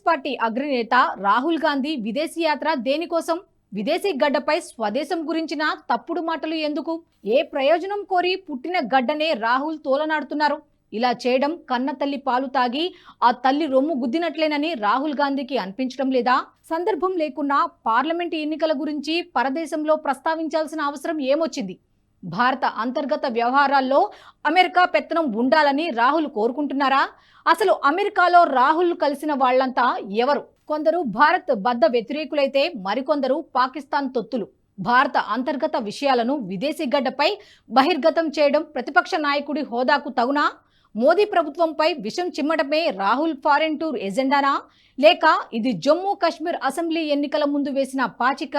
Congress party అగ్రనేత రాహుల్ గాంధీ విదేశీ యాత్ర దేనికోసం? విదేశీ గడ్డపై స్వదేశం గురించిన తప్పుడు మాటలు ఎందుకు? ఏ ప్రయోజనం కోరి పుట్టిన గడ్డనే రాహుల్ తోలనాడుతున్నారు? ఇలా చేయడం కన్న తల్లి పాలు తాగి ఆ తల్లి రొమ్ము గుద్దినట్లేనని రాహుల్ గాంధీకి అనిపించడం లేదా? సందర్భం లేకున్నా పార్లమెంట్ ఎన్నికల గురించి పరదేశంలో ప్రస్తావించాల్సిన అవసరం ఏమొచ్చింది? భారత అంతర్గత వ్యవహారాల్లో అమెరికా పెత్తనం ఉండాలని రాహుల్ కోరుకుంటున్నారా? అసలు అమెరికాలో రాహుల్ కలిసిన వాళ్ళంతా ఎవరు? కొందరు భారత్ బద్ద వ్యతిరేకులైతే మరికొందరు పాకిస్తాన్ తొత్తులు. భారత అంతర్గత విషయాలను విదేశీ గడ్డపై బహిర్గతం చేయడం ప్రతిపక్ష నాయకుడి హోదాకు తగునా? మోదీ ప్రభుత్వంపై విషం చిమ్మటమే రాహుల్ ఫారెన్ టూర్ ఎజెండానా? లేక ఇది జమ్మూ కాశ్మీర్ అసెంబ్లీ ఎన్నికల ముందు వేసిన పాచిక?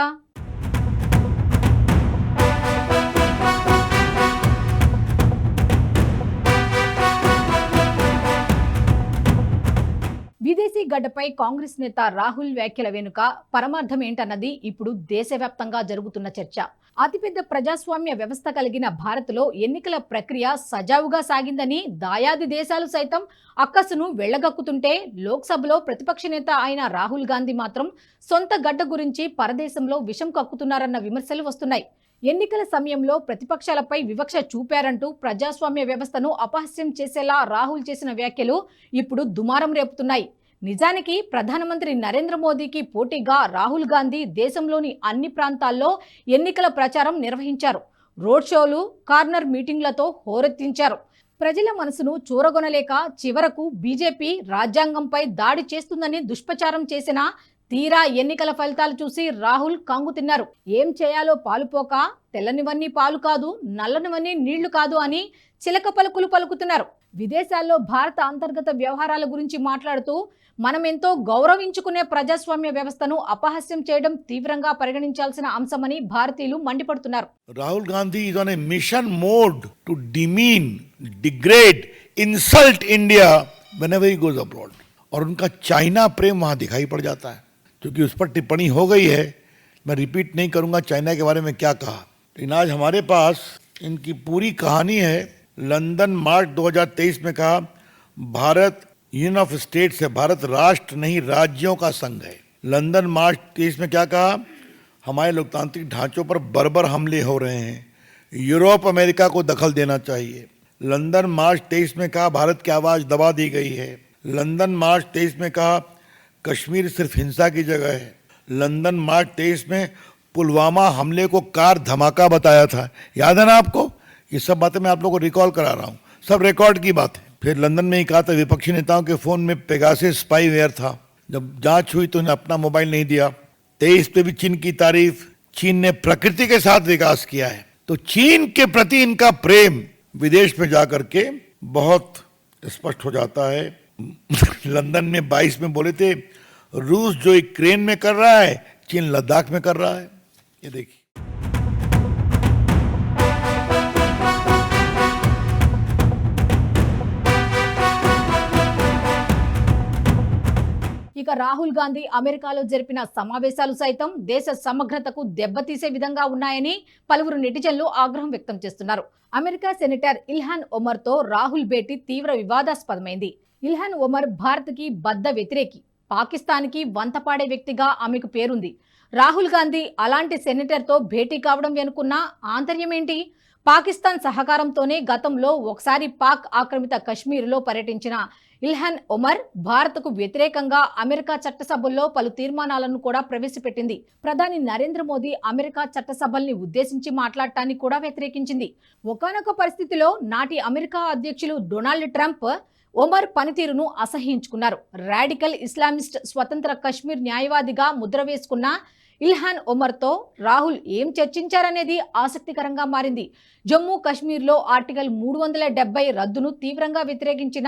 గడ్డపై కాంగ్రెస్ నేత రాహుల్ వ్యాఖ్యల వెనుక పరమార్థం ఏంటన్నది ఇప్పుడు దేశవ్యాప్తంగా జరుగుతున్న చర్చ. అతిపెద్ద ప్రజాస్వామ్య వ్యవస్థ కలిగిన భారత్లో ఎన్నికల ప్రక్రియ సజావుగా సాగిందని దాయాది దేశాలు సైతం అక్కసును వెళ్ళగక్కుతుంటే లోక్సభలో ప్రతిపక్ష నేత అయిన రాహుల్ గాంధీ మాత్రం సొంత గడ్డ గురించి పరదేశంలో విషం కక్కుతున్నారన్న విమర్శలు వస్తున్నాయి. ఎన్నికల సమయంలో ప్రతిపక్షాలపై వివక్ష చూపారంటూ ప్రజాస్వామ్య వ్యవస్థను అపహాస్యం చేసేలా రాహుల్ చేసిన వ్యాఖ్యలు ఇప్పుడు దుమారం రేపుతున్నాయి. నిజానికి ప్రధానమంత్రి నరేంద్ర మోదీకి పోటీగా రాహుల్ గాంధీ దేశంలోని అన్ని ప్రాంతాల్లో ఎన్నికల ప్రచారం నిర్వహించారు. రోడ్ షోలు కార్నర్ మీటింగ్లతో హోరెత్తించారు. ప్రజల మనసును చూరగొనలేక చివరకు బీజేపీ రాజ్యాంగంపై దాడి చేస్తుందని దుష్ప్రచారం చేసిన తీరా ఎన్నికల ఫలితాలు చూసి రాహుల్ కంగు తిన్నారు. ఏం చేయాలో పాలుపోక తెల్లనివన్నీ పాలు కాదు నల్లనివన్నీ నీళ్ళు కాదు అని చిలక పలుకులు పలుకుతున్నారు. విదేశాల్లో భారత అంతర్గత వ్యవహారాల గురించి మాట్లాడుతూ మనం ఎంతో గౌరవించుకునే ప్రజాస్వామ్య వ్యవస్థను అపహాస్యం చేయడం తీవ్రంగా పరిగణించాల్సిన అంశమని భారతీయులు మండిపడుతున్నారు Rahul Gandhi is on a mission mode to demean, degrade, insult India whenever he goes abroad. और उनका चाइना प्रेम वहाँ दिखाई पड़ जाता है क्योंकि उस पर टिप्पणी हो गई है मैं रिपीट नहीं करूँगा चाइना के बारे में क्या कहा लेकिन आज हमारे पास इनकी पूरी कहानी है लंदन मार्च 2023 में कहा, भारत यूनियन ऑफ़ स्टेट्स है, भारत राष्ट्र नहीं, राज्यों का संघ है। लंदन मार्च तेईस में क्या कहा, हमारे लोकतांत्रिक ढांचों पर बर्बर हमले हो रहे हैं। यूरोप अमेरिका को दखल देना चाहिए। लंदन मार्च तेईस में कहा, भारत की आवाज़ दबा दी गई है। लंदन मार्च तेईस में कहा, कश्मीर सिर्फ़ हिंसा की जगह है। लंदन मार्च तेईस में पुलवामा हमले को कार धमाका बताया था। याद है ना आपको? ये सब बातें मैं आप लोगों को रिकॉल करा रहा हूँ। सब रिकॉर्ड की बात है। फिर लंदन में ही कहा था विपक्षी नेताओं के फ़ोन में पेगासे स्पाईवेयर था। जब जाँच हुई तो उन्हें अपना मोबाइल नहीं दिया। तेईस पे भी चीन की तारीफ़। चीन ने प्रकृति के साथ विकास किया है। तो चीन के प्रति इनका प्रेम विदेश में जाकर के बहुत स्पष्ट हो जाता है। लंदन में 22 में बोले थे, रूस जो यूक्रेन में कर रहा है, चीन लद्दाख में कर रहा है। ये देखिए। ఇక రాహుల్ గాంధీ అమెరికాలో జరిపిన సమావేశాలు సైతం దేశ సమగ్రతకు దెబ్బతీసే విధంగా ఉన్నాయని పలువురు నెటిజన్లు ఆగ్రహం వ్యక్తం చేస్తున్నారు. అమెరికా సెనేటర్ ఇల్హాన్ ఒమర్తో రాహుల్ భేటీ తీవ్ర వివాదాస్పదమైంది. ఇల్హాన్ ఒమర్ భారత్కి బద్ద వ్యతిరేకి పాకిస్తాన్కి వంతపాడే వ్యక్తిగా ఆమెకు పేరుంది. రాహుల్ గాంధీ అలాంటి సెనేటర్తో భేటీ కావడం వెనుకున్న ఆంతర్యం ఏంటి పాకిస్తాన్ సహకారంతోనే గతంలో ఒకసారి పాక్ ఆక్రమిత కశ్మీర్లో పర్యటించిన ఇల్హన్ ఒమర్ భారత్కు వ్యతిరేకంగా అమెరికా చట్టసభల్లో పలు తీర్మానాలను కూడా ప్రవేశపెట్టింది. ప్రధాని నరేంద్ర మోదీ అమెరికా చట్టసభల్ని ఉద్దేశించి మాట్లాడటాన్ని కూడా వ్యతిరేకించింది. ఒకనొక పరిస్థితిలో నాటి అమెరికా అధ్యక్షులు డొనాల్డ్ ట్రంప్ ఒమర్ పనితీరును అసహించుకున్నారు రాడికల్ ఇస్లామిస్ట్ స్వతంత్ర కశ్మీర్ న్యాయవాదిగా ముద్ర వేసుకున్న ఇల్హాన్ ఒమర్తో రాహుల్ ఏం చర్చించారనేది ఆసక్తికరంగా మారింది. జమ్మూ కాశ్మీర్లో ఆర్టికల్ మూడు వందల డెబ్బై రద్దును తీవ్రంగా వ్యతిరేకించిన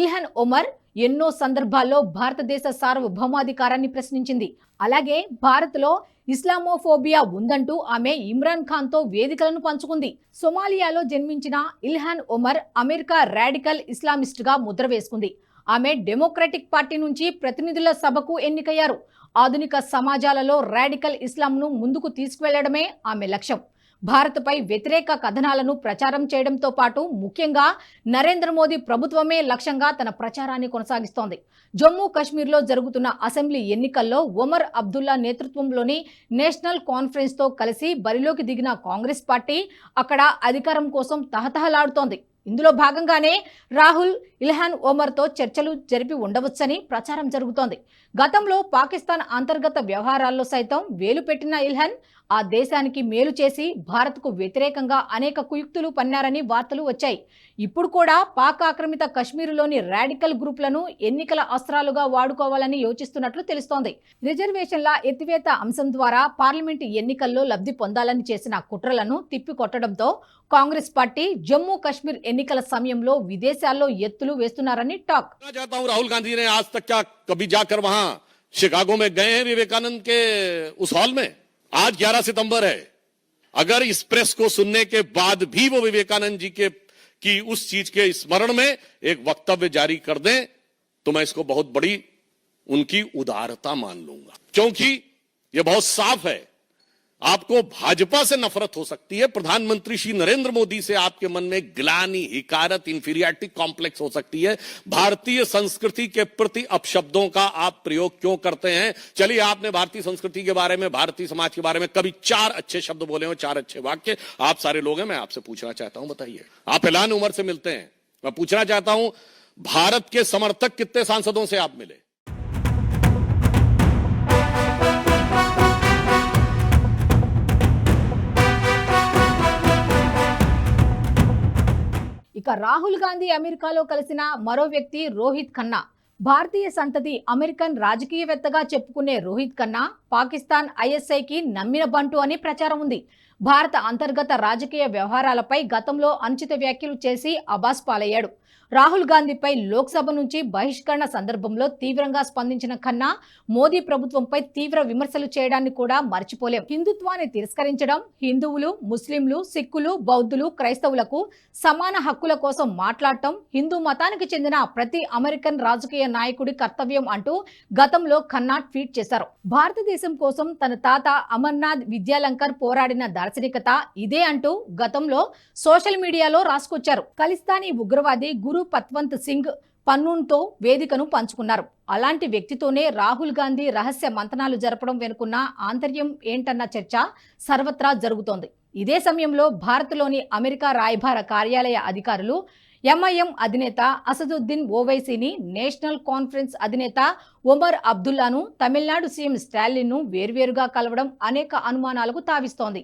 ఇల్హాన్ ఒమర్ ఎన్నో సందర్భాల్లో భారతదేశ సార్వభౌమాధికారాన్ని ప్రశ్నించింది. అలాగే భారత్లో ఇస్లామోఫోబియా ఉందంటూ ఆమె ఇమ్రాన్ ఖాన్తో వేదికలను పంచుకుంది. సొమాలియాలో జన్మించిన ఇల్హాన్ ఒమర్ అమెరికా రాడికల్ ఇస్లామిస్ట్గా ముద్ర వేసుకుంది. ఆమె డెమోక్రటిక్ పార్టీ నుంచి ప్రతినిధుల సభకు ఎన్నికయ్యారు. ఆధునిక సమాజాలలో రాడికల్ ఇస్లాంను ముందుకు తీసుకువెళ్ళడమే ఆమె లక్ష్యం. భారత్పై వ్యతిరేక కథనాలను ప్రచారం చేయడంతో పాటు ముఖ్యంగా నరేంద్ర మోదీ ప్రభుత్వమే లక్ష్యంగా తన ప్రచారాన్ని కొనసాగిస్తోంది. జమ్మూ కాశ్మీర్లో జరుగుతున్న అసెంబ్లీ ఎన్నికల్లో ఒమర్ అబ్దుల్లా నేతృత్వంలోని నేషనల్ కాన్ఫరెన్స్తో కలిసి బరిలోకి దిగిన కాంగ్రెస్ పార్టీ అక్కడ అధికారం కోసం తహతహలాడుతోంది. ఇందులో భాగంగానే రాహుల్ ఇల్హాన్ ఓమర్తో చర్చలు జరిపి ఉండవచ్చని ప్రచారం జరుగుతోంది. గతంలో పాకిస్తాన్ అంతర్గత వ్యవహారాల్లో సైతం వేలు పెట్టిన ఇల్హాన్ ఆ దేశానికి మేలు చేసి భారత్కు వ్యతిరేకంగా అనేక కుయుక్తులు పన్నారని వార్తలు వచ్చాయి. ఇప్పుడు కూడా పాక్ ఆక్రమిత కశ్మీరులోని రాడికల్ గ్రూప్లను ఎన్నికల అస్త్రాలుగా వాడుకోవాలని యోచిస్తున్నట్లు తెలుస్తోంది. రిజర్వేషన్ల ఎత్తివేత అంశం ద్వారా పార్లమెంటు ఎన్నికల్లో లబ్ధి పొందాలని చేసిన కుట్రలను తిప్పికొట్టడంతో కాంగ్రెస్ పార్టీ జమ్మూ కాశ్మీర్ ఎన్నికల సమయంలో విదేశాల్లో ఎత్తులు వేస్తున్నారని టాక్ कहना चाहता हूं राहुल गांधी ने आज तक क्या कभी जाकर वहां शिकागो में गए हैं विवेकानंद के उस हॉल में आज 11 सितंबर है अगर इस प्रेस को सुनने के बाद भी वो विवेकानंद जी के की उस चीज के स्मरण में एक वक्तव्य जारी कर दें तो मैं इसको बहुत बड़ी उनकी उदारता मान लूंगा क्योंकि ये बहुत साफ है आपको भाजपा से नफरत हो सकती है। प्रधानमंत्री श्री नरेंद्र मोदी से आपके मन में ग्लानी, हिकारत इंफीरियरिटी कॉम्प्लेक्स हो सकती है। भारतीय संस्कृति के प्रति अपशब्दों का आप प्रयोग क्यों करते हैं? चलिए, आपने भारतीय संस्कृति के बारे में, भारतीय समाज के बारे में कभी चार अच्छे शब्द बोले हो, चार अच्छे वाक्य। आप सारे लोग हैं, मैं आपसे पूछना चाहता हूँ, बताइए। आप ऐलान उम्र से मिलते हैं। मैं पूछना चाहता हूँ, भारत के समर्थक कितने सांसदों से आप मिले? ఇక రాహుల్ గాంధీ అమెరికాలో కలిసిన మరో వ్యక్తి రోహిత్ ఖన్నా. భారతీయ సంతతి అమెరికన్ రాజకీయవేత్తగా చెప్పుకునే రోహిత్ ఖన్నా పాకిస్తాన్ ఐఎస్ఐకి నమ్మిన బంటు అని ప్రచారం ఉంది. భారత అంతర్గత రాజకీయ వ్యవహారాలపై గతంలో అనుచిత వ్యాఖ్యలు చేసి అబాస్ పాలయ్యాడు. రాహుల్ గాంధీపై లోక్సభ నుంచి బహిష్కరణ సందర్భంలో తీవ్రంగా స్పందించిన ఖన్నా మోదీ ప్రభుత్వంపై తీవ్ర విమర్శలు చేయడాన్ని కూడా మర్చిపోలేం. హిందుత్వాన్ని తిరస్కరించడం హిందువులు ముస్లింలు సిక్కులు బౌద్ధులు క్రైస్తవులకు సమాన హక్కుల కోసం మాట్లాడటం హిందూ మతానికి చెందిన ప్రతి అమెరికన్ రాజకీయ నాయకుడి కర్తవ్యం అంటూ గతంలో ఖన్నా ట్వీట్ చేశారు. భారతదేశం కోసం తన తాత అమర్నాథ్ విద్యాలంకర్ పోరాడిన దార్శనికత ఇదే అంటూ గతంలో సోషల్ మీడియాలో రాసుకొచ్చారు. ఖలిస్తానీ ఉగ్రవాది గురు పత్వంత్ సింగ్ పన్నూన్తో వేదికను పంచుకున్నారు. అలాంటి వ్యక్తితోనే రాహుల్ గాంధీ రహస్య మంతనాలు జరపడం వెనుకున్న ఆంతర్యం ఏంటన్న చర్చ సర్వత్రా జరుగుతోంది. ఇదే సమయంలో భారత్లోని అమెరికా రాయబార కార్యాలయ అధికారులు ఎంఐఎం అధినేత అసదుద్దీన్ ఓవైసీని నేషనల్ కాన్ఫరెన్స్ అధినేత ఒమర్ అబ్దుల్లాను తమిళనాడు సీఎం స్టాలిన్ను వేర్వేరుగా కలవడం అనేక అనుమానాలకు తావిస్తోంది.